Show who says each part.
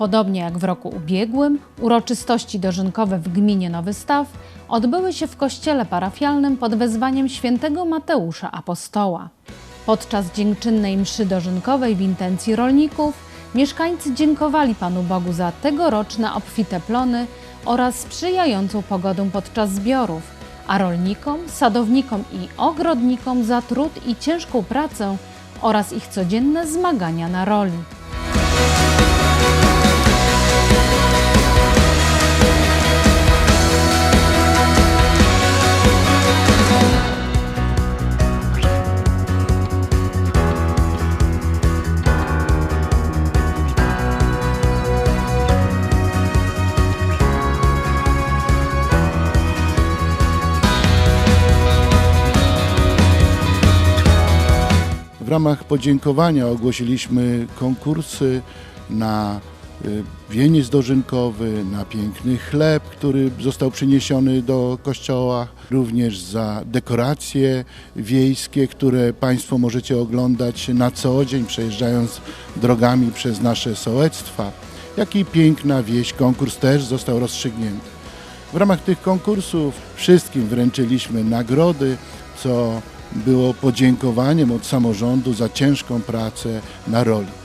Speaker 1: Podobnie jak w roku ubiegłym, uroczystości dożynkowe w gminie Nowy Staw odbyły się w kościele parafialnym pod wezwaniem świętego Mateusza Apostoła. Podczas dziękczynnej mszy dożynkowej w intencji rolników mieszkańcy dziękowali Panu Bogu za tegoroczne obfite plony oraz sprzyjającą pogodę podczas zbiorów, a rolnikom, sadownikom i ogrodnikom za trud i ciężką pracę oraz ich codzienne zmagania na roli.
Speaker 2: W ramach podziękowania ogłosiliśmy konkursy na wieniec dożynkowy, na piękny chleb, który został przyniesiony do kościoła, również za dekoracje wiejskie, które Państwo możecie oglądać na co dzień, przejeżdżając drogami przez nasze sołectwa. Jak i piękna wieś, konkurs też został rozstrzygnięty. W ramach tych konkursów wszystkim wręczyliśmy nagrody, co było podziękowaniem od samorządu za ciężką pracę na roli.